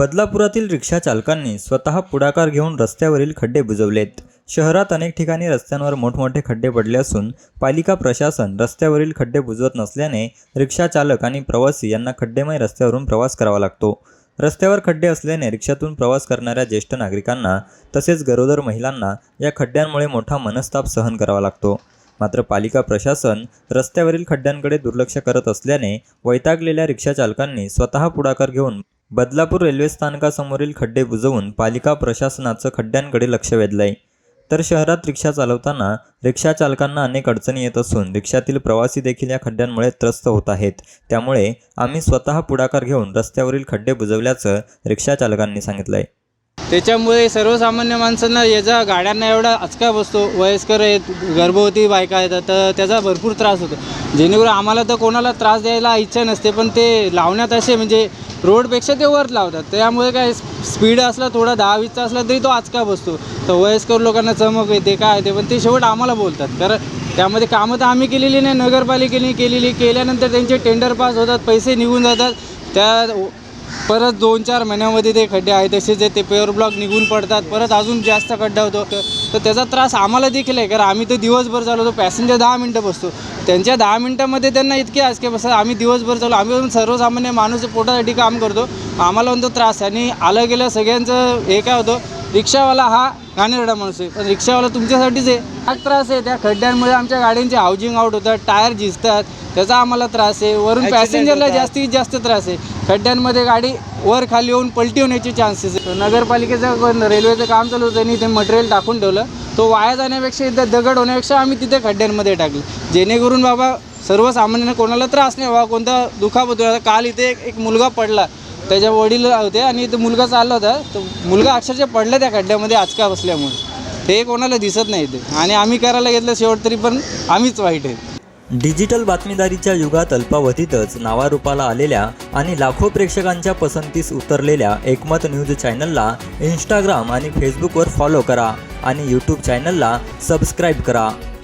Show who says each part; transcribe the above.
Speaker 1: बदलापुरातील रिक्षा चालकांनी स्वतः पुढाकार घेऊन रस्त्यावरील खड्डे बुजवलेत. शहरात अनेक ठिकाणी रस्त्यांवर मोठमोठे खड्डे पडले असून पालिका प्रशासन रस्त्यावरील खड्डे बुजवत नसल्याने रिक्षा चालक आणि प्रवासी यांना खड्डेमय रस्त्यावरून प्रवास करावा लागतो. रस्त्यावर खड्डे असल्याने रिक्षातून प्रवास करणाऱ्या ज्येष्ठ नागरिकांना तसेच गरोदर महिलांना या खड्ड्यांमुळे मोठा मनस्ताप सहन करावा लागतो. मात्र पालिका प्रशासन रस्त्यावरील खड्ड्यांकडे दुर्लक्ष करत असल्याने वैतागलेल्या रिक्षा चालकांनी स्वतः पुढाकार घेऊन बदलापूर रेल्वे स्थानकासमोरील खड्डे बुजवून पालिका प्रशासनाचं खड्ड्यांकडे लक्ष वेधलंय. तर शहरात रिक्षा चालवताना रिक्षा चालकांना अनेक अडचणी येत असून रिक्षातील प्रवासी देखील या खड्ड्यांमुळे त्रस्त होत आहेत. त्यामुळे आम्ही स्वतः पुढाकार घेऊन रस्त्यावरील खड्डे बुजवल्याचं रिक्षा चालकांनी सांगितलंय.
Speaker 2: त्याच्यामुळे सर्वसामान्य माणसांना याचा गाड्यांना एवढा आचका बसतो. वयस्कर आहेत गर्भवती बायका येतात तर त्याचा भरपूर त्रास होतो. जेणेकरून आम्हाला तर कोणाला त्रास द्यायला इच्छा नसते पण ते लावण्यात असे म्हणजे रोडपेक्षा ते वर लावतात. त्यामुळे काय स्पीड असला थोडा दहा वीसचा असला तरी तो आचका बसतो. तर वयस्कर लोकांना चमक येते काय येते पण ते शेवट आम्हाला बोलतात. कारण त्यामध्ये कामं तर आम्ही केलेली नाही नगरपालिकेने केलेली. केल्यानंतर त्यांचे टेंडर पास होतात पैसे निघून जातात. त्या परत दोन चार महिन्यामध्ये ते खड्डे आहे तसेच ते पेअर ब्लॉक निघून पडतात. परत अजून जास्त खड्डा होतो. तर त्याचा त्रास आम्हाला देखील आहे कारण आम्ही तर दिवसभर चालवतो पॅसेंजर दहा मिनटं बसतो. त्यांच्या दहा मिनटामध्ये त्यांना इतके आजके बसतात आम्ही दिवसभर चालू आम्ही पण सर्वसामान्य माणूस पोटासाठी काम करतो. आम्हाला पण तो त्रास आणि आलं गेलं सगळ्यांचं हे काय होतं रिक्षावाला हा घाणेरडा माणूस आहे. पण रिक्षावाला तुमच्यासाठीच आहे. हा त्रास आहे? त्या खड्ड्यांमुळे आमच्या गाड्यांचे हाऊजिंग आउट होतात टायर झिजतात. त्याचा आम्हाला त्रास आहे. वरून पॅसेंजरला जास्तीत जास्त त्रास आहे. खड्ड्यांमध्ये गाडी वर खाली येऊन पलटी होण्याचे चान्सेस आहे. नगरपालिकेचं पण रेल्वेचं काम चालू होतं. त्यांनी ते मटेरियल टाकून ठेवलं. तो वाया जाण्यापेक्षा इथं दगड होण्यापेक्षा आम्ही तिथे खड्ड्यांमध्ये टाकलं. जेणेकरून बाबा सर्वसामान्य कोणाला त्रास नाही व्हावा. कोणता दुखापत काल इथे एक मुलगा पडला. त्याच्या वडील होते आणि तो मुलगा चालला होता. तो मुलगा अक्षरशः पडला त्या खड्ड्यामध्ये आचका बसल्यामुळे. ते कोणाला दिसत नाही ते. आणि आम्ही करायला घेतलं शेवट तरी पण आम्हीच वाईट आहे.
Speaker 1: डिजिटल बातमीदारीच्या युगात अल्पावधीतच नावारूपाला आलेल्या आणि लाखो प्रेक्षकांच्या पसंतीस उतरलेल्या एकमत न्यूज चॅनलला इंस्टाग्राम आणि फेसबुकवर फॉलो करा आणि यूट्यूब चॅनलला सबस्क्राईब करा.